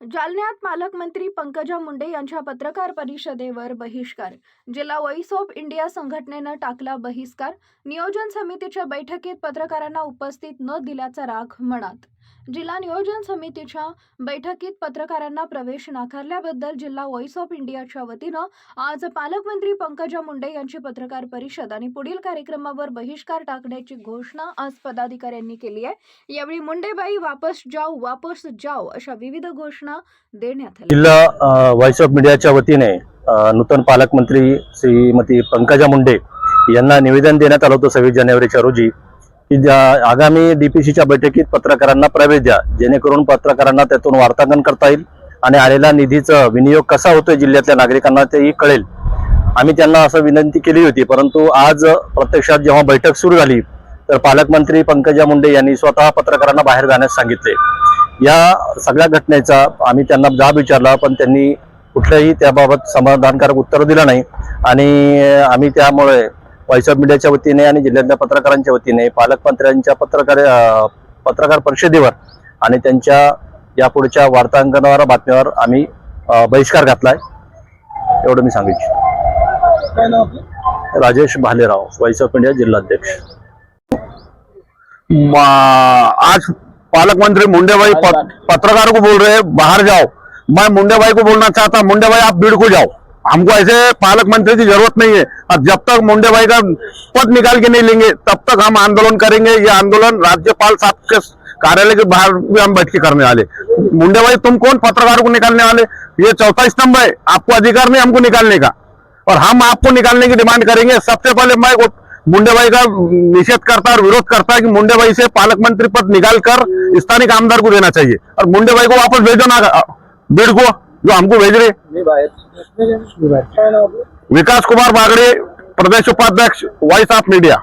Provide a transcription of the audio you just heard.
जालन्यात पालकमंत्री पंकजा मुंडे यांच्या पत्रकार परिषदेवर बहिष्कार. जिल्हा व्हॉइस ऑफ इंडिया संघटनेनं टाकला बहिष्कार. नियोजन समितीच्या बैठकीत पत्रकारांना उपस्थित न दिल्याचा राग मनात. जिल्हा नियोजन समितीच्या बैठकीत पत्रकारांना प्रवेश नाकारल्याबद्दल जिल्हा व्हॉइस ऑफ इंडियाच्या वतीनं आज पालकमंत्री पंकजा मुंडे यांची पत्रकार परिषद आणि पुढील कार्यक्रमावर बहिष्कार टाकण्याची घोषणा आज पदाधिकाऱ्यांनी केली आहे. यावेळी मुंडेबाई वापस जाओ वापस जाओ अशा विविध घोषणा देण्यात आल्या. जिल्हा व्हॉइस ऑफ मीडियाच्या वतीने नूतन पालकमंत्री श्रीमती पंकजा मुंडे यांना निवेदन देण्यात आलं होतं सव्वीस जानेवारीच्या रोजी. की ज्या- आगामी डीपीसीच्या बैठकीत पत्रकारांना प्रवेश द्या. जेणेकरून पत्रकारांना त्यातून वार्तांकन करता येईल आणि आलेला निधीचा विनियोग कसा होतोय जिल्ह्यातल्या नागरिकांना तेही कळेल. आम्ही त्यांना असं विनंती केली होती परंतु आज प्रत्यक्षात जेव्हा बैठक सुरू झाली तर पालकमंत्री पंकजा मुंडे यांनी स्वतः पत्रकारांना बाहेर जाण्यास सांगितले. या सगळ्या घटनेचा आम्ही त्यांना जाब विचारला पण त्यांनी कुठल्याही त्याबाबत समाधानकारक उत्तर दिलं नाही. आणि आम्ही त्यामुळे व्हॉइस ऑफ मीडियाच्या वतीने आणि जिल्ह्यातल्या पत्रकारांच्या वतीने पालकमंत्र्यांच्या पत्रकार पत्रकार परिषदेवर आणि त्यांच्या यापुढच्या वार्तांकनावर बातमीवर आम्ही बहिष्कार घातलाय. एवढं मी सांगू इच्छितो. काय नाव आपलं? Rajesh Bhalerao voice of India जिल्हाध्यक्ष म- आज पालक मंत्री मुंडे भाई पत- पत्रकारों को बोल रहे हैं बाहर जाओ. मैं मुंडे भाई को बोलना चाहता मुंडे भाई आप भीड़ को जाओ. हमको ऐसे पालक मंत्री की ज़रूरत नहीं है। और जब तक मुंडे भाई का पद निकाल के नहीं लेंगे, तब तक हम आंदोलन करेंगे। ये आंदोलन राज्यपाल साहब के कार्यालय के बाहर भी हम बैठ के करने वाले। मुंडे भाई, तुम कौन पत्रकारों को निकालने वाले? ये चौथा स्तंभ है, आपको अधिकार नहीं हमको निकालने का। और हम आपको निकालने की डिमांड करेंगे। सबसे पहले मैं मुंडे भाई का निषेध करता और विरोध करता है कि मुंडे भाई से पालक मंत्री पद निकाल कर स्थानिक आमदार को देना चाहिए। और मुंडे भाई को वापस भेजो ना बीड़ को जो हमको भेज रहे। विकास कुमार बागड़े प्रदेश उपाध्यक्ष वॉइस ऑफ मीडिया